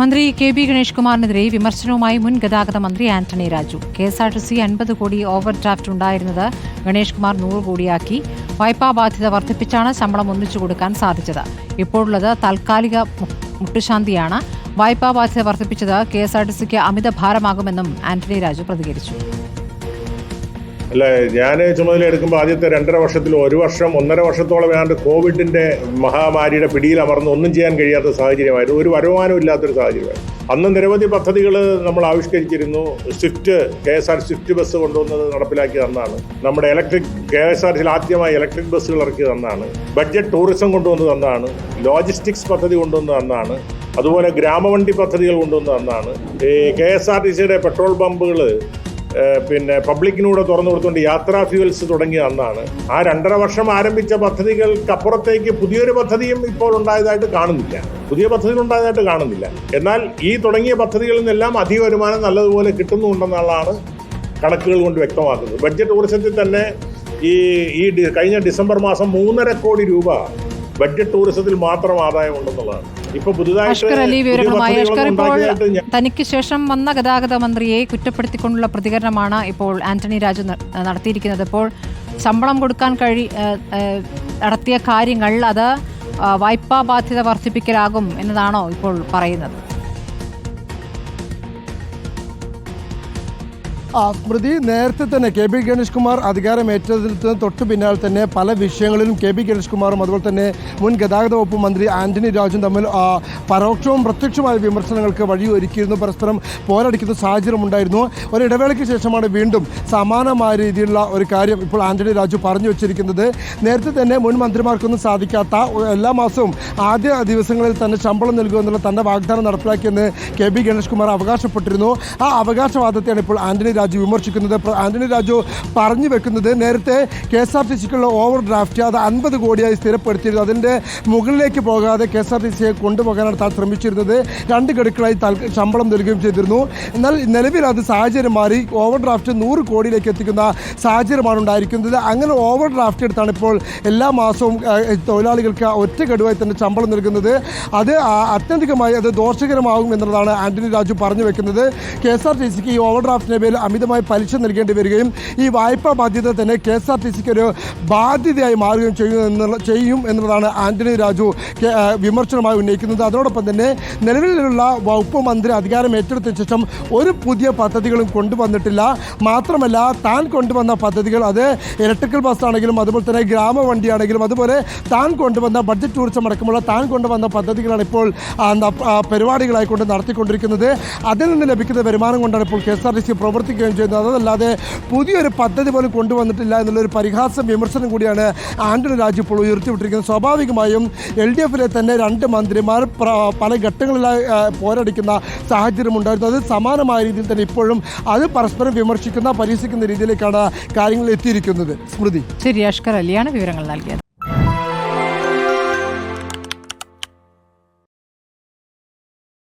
മന്ത്രി K B Ganesh കുമാറിനെതിരെ വിമർശനവുമായി മുൻ ഗതാഗത മന്ത്രി Antony Raju. K S R T C അൻപത് കോടി ഓവർ ഡ്രാഫ്റ്റ് ഉണ്ടായിരുന്നത് ഗണേഷ് കുമാർ നൂറ് കോടിയാക്കി. വായ്പാ ബാധ്യത വർദ്ധിപ്പിച്ചാണ് ശമ്പളം ഒന്നിച്ചു കൊടുക്കാൻ സാധിച്ചത്. ഇപ്പോഴുള്ളത് താൽക്കാലിക മുട്ടുശാന്തിയാണ്. വായ്പാ ബാധ്യത വർദ്ധിപ്പിച്ചത് കെ എസ് ആർ ടി സിക്ക് അമിത ഭാരമാകുമെന്നും ആന്റണി രാജു പ്രതികരിച്ചു. അല്ല ഞാൻ ചുമതല എടുക്കുമ്പോൾ ആദ്യത്തെ രണ്ടര വർഷത്തിൽ ഒരു വർഷം ഒന്നര വർഷത്തോളം ഏതാണ്ട് കോവിഡിന്റെ മഹാമാരിയുടെ പിടിയിൽ അമർന്ന് ഒന്നും ചെയ്യാൻ കഴിയാത്ത സാഹചര്യമായിരുന്നു. ഒരു വരുമാനം ഇല്ലാത്തൊരു സാഹചര്യമായിരുന്നു. അന്ന് നിരവധി പദ്ധതികൾ നമ്മൾ ആവിഷ്കരിച്ചിരുന്നു. Swift K S R swift bus കൊണ്ടുവന്നത് നടപ്പിലാക്കി തന്നാണ് നമ്മുടെ ഇലക്ട്രിക് കെ എസ് ആർ സിയിൽ ആദ്യമായി ഇലക്ട്രിക് ബസ്സുകൾ ഇറക്കി തന്നാണ് ബഡ്ജറ്റ് ടൂറിസം കൊണ്ടുവന്ന് തന്നാണ് ലോജിസ്റ്റിക്സ് പദ്ധതി കൊണ്ടുവന്ന് തന്നാണ് അതുപോലെ ഗ്രാമവണ്ടി പദ്ധതികൾ കൊണ്ടുവന്ന് തന്നാണ് ഈ കെ എസ് ആർ ടി സിയുടെ പെട്രോൾ പമ്പുകൾ പിന്നെ പബ്ലിക്കിനൂടെ തുറന്നു കൊടുത്തുകൊണ്ട് യാത്രാ ഫ്യൂവൽസ് തുടങ്ങിയ അന്നാണ്. ആ രണ്ടര വർഷം ആരംഭിച്ച പദ്ധതികൾക്കപ്പുറത്തേക്ക് പുതിയൊരു പദ്ധതിയും ഇപ്പോൾ ഉണ്ടായതായിട്ട് കാണുന്നില്ല. പുതിയ പദ്ധതികൾ ഉണ്ടായതായിട്ട് കാണുന്നില്ല. എന്നാൽ ഈ തുടങ്ങിയ പദ്ധതികളിൽ നിന്നെല്ലാം അധിക വരുമാനം നല്ലതുപോലെ കിട്ടുന്നുണ്ടെന്നുള്ളതാണ് കണക്കുകൾ കൊണ്ട് വ്യക്തമാക്കുന്നത്. ബഡ്ജറ്റ് ടൂറിസത്തിൽ തന്നെ ഈ ഈ കഴിഞ്ഞ ഡിസംബർ മാസം മൂന്നര കോടി രൂപ ബഡ്ജറ്റ് ടൂറിസത്തിൽ മാത്രം ആദായം ഉണ്ടെന്നുള്ളതാണ് ഇപ്പൊ പുതുതായിട്ട് അഷ്കർ അലി വിവരങ്ങളുമായി അഷ്കർ ഇപ്പോൾ തനിക്ക് ശേഷം വന്ന ഗതാഗത മന്ത്രിയെ കുറ്റപ്പെടുത്തിക്കൊണ്ടുള്ള പ്രതികരണമാണ് ഇപ്പോൾ ആന്റണി രാജു നടത്തിയിരിക്കുന്നത്. ഇപ്പോൾ ശമ്പളം കൊടുക്കാൻ കഴി നടത്തിയ കാര്യങ്ങൾ അത് വായ്പാ ബാധ്യത വർദ്ധിപ്പിക്കലാകും എന്നതാണോ ഇപ്പോൾ പറയുന്നത്? ആ സ്മൃതി നേരത്തെ തന്നെ കെ ബി ഗണേഷ് കുമാർ അധികാരമേറ്റതിന് തൊട്ട് പിന്നാലെ തന്നെ പല വിഷയങ്ങളിലും കെ ബി ഗണേഷ് കുമാറും അതുപോലെ തന്നെ മുൻ ഗതാഗത വകുപ്പ് മന്ത്രി ആന്റണി രാജും തമ്മിൽ പരോക്ഷവും പ്രത്യക്ഷമായ വിമർശനങ്ങൾക്ക് വഴിയൊരുക്കിയിരുന്നു. പരസ്പരം പോരടിക്കുന്ന സാഹചര്യം ഉണ്ടായിരുന്നു. ഒരു ഇടവേളയ്ക്ക് ശേഷമാണ് വീണ്ടും സമാനമായ രീതിയിലുള്ള ഒരു കാര്യം ഇപ്പോൾ ആന്റണി രാജു പറഞ്ഞു വച്ചിരിക്കുന്നത്. നേരത്തെ തന്നെ മുൻ മന്ത്രിമാർക്കൊന്നും സാധിക്കാത്ത എല്ലാ മാസവും ആദ്യ ദിവസങ്ങളിൽ തന്നെ ശമ്പളം നൽകുമെന്നുള്ള തന്റെ വാഗ്ദാനം നടപ്പിലാക്കിയെന്ന് കെ ബി ഗണേഷ് കുമാർ അവകാശപ്പെട്ടിരുന്നു. ആ അവകാശവാദത്തെയാണ് ഇപ്പോൾ ആന്റണി രാജു വിമർശിക്കുന്നത് ആന്റണി രാജു പറഞ്ഞു വെക്കുന്നത് നേരത്തെ കെ എസ് ആർ ടി സിക്കുള്ള ഓവർ ഡ്രാഫ്റ്റ് അത് അൻപത് കോടിയായി സ്ഥിരപ്പെടുത്തിയിരുന്നു. അതിന്റെ മുകളിലേക്ക് പോകാതെ കെ എസ് ആർ ടി സിയെ കൊണ്ടുപോകാനാണ് താൻ ശ്രമിച്ചിരുന്നത്. രണ്ട് ഗഡുക്കളായി ശമ്പളം നൽകുകയും ചെയ്തിരുന്നു. എന്നാൽ നിലവിൽ അത് സാഹചര്യം മാറി ഓവർ ഡ്രാഫ്റ്റ് നൂറ് കോടിയിലേക്ക് എത്തിക്കുന്ന സാഹചര്യമാണ് ഉണ്ടായിരിക്കുന്നത്. അങ്ങനെ ഓവർ ഡ്രാഫ്റ്റ് എടുത്താണ് ഇപ്പോൾ എല്ലാ മാസവും തൊഴിലാളികൾക്ക് ഒറ്റ ഗഡുവായി തന്നെ ശമ്പളം നൽകുന്നത്. അത് അത്യന്തികമായി അത് ദോഷകരമാകും എന്നുള്ളതാണ് ആന്റണി രാജു പറഞ്ഞു വെക്കുന്നത്. കെ എസ് ആർ ടി സിക്ക് ഈ ഓവർ ഡ്രാഫ്റ്റിന്റെ പേരിൽ അമിതമായി പലിശ നൽകേണ്ടി വരികയും ഈ വായ്പാ ബാധ്യത തന്നെ കെ എസ് ആർ ടി സിക്ക് ഒരു ബാധ്യതയായി മാറുകയും ചെയ്യും എന്നുള്ള ചെയ്യും എന്നുള്ളതാണ് ആന്റണി രാജു വിമർശനമായി ഉന്നയിക്കുന്നത്. അതോടൊപ്പം തന്നെ നിലവിലുള്ള വകുപ്പ് മന്ത്രി അധികാരം ഏറ്റെടുത്ത ശേഷം ഒരു പുതിയ പദ്ധതികളും കൊണ്ടുവന്നിട്ടില്ല. മാത്രമല്ല താൻ കൊണ്ടുവന്ന പദ്ധതികൾ അത് ഇലക്ട്രിക്കൽ ബസ് ആണെങ്കിലും അതുപോലെ തന്നെ ഗ്രാമവണ്ടിയാണെങ്കിലും അതുപോലെ താൻ കൊണ്ടുവന്ന ബഡ്ജറ്റ് ടൂറിസം അടക്കമുള്ള താൻ കൊണ്ടുവന്ന പദ്ധതികളാണ് ഇപ്പോൾ പരിപാടികളായിക്കൊണ്ട് നടത്തിക്കൊണ്ടിരിക്കുന്നത്. അതിൽ നിന്ന് ലഭിക്കുന്ന വരുമാനം കൊണ്ടാണ് ഇപ്പോൾ K S R T C പ്രവർത്തിക്കുകയും ചെയ്യുന്നത് അതല്ലാതെ പുതിയൊരു പദ്ധതി പോലും കൊണ്ടുവന്നിട്ടില്ല എന്നുള്ളൊരു പരിഹാസം വിമർശനം കൂടിയാണ് ആന്റണി രാജു ഇപ്പോൾ ഉയർത്തിവിട്ടിരിക്കുന്നത്. സ്വാഭാവികമായും എൽ ഡി എഫിലെ തന്നെ രണ്ട് മന്ത്രിമാർ പല ഘട്ടങ്ങളിലായി പോരടിക്കുന്ന സാഹചര്യം ഉണ്ടായിരുന്നു. അത് സമാനമായ രീതിയിൽ തന്നെ ഇപ്പോഴും അത് പരസ്പരം വിമർശിക്കുന്ന പരിഹസിക്കുന്ന രീതിയിലേക്കാണ് കാര്യങ്ങൾ എത്തിയിരിക്കുന്നത്. സ്മൃതി. ശരി അഷ്കർ അലിയാണ് വിവരങ്ങൾ നൽകിയത്.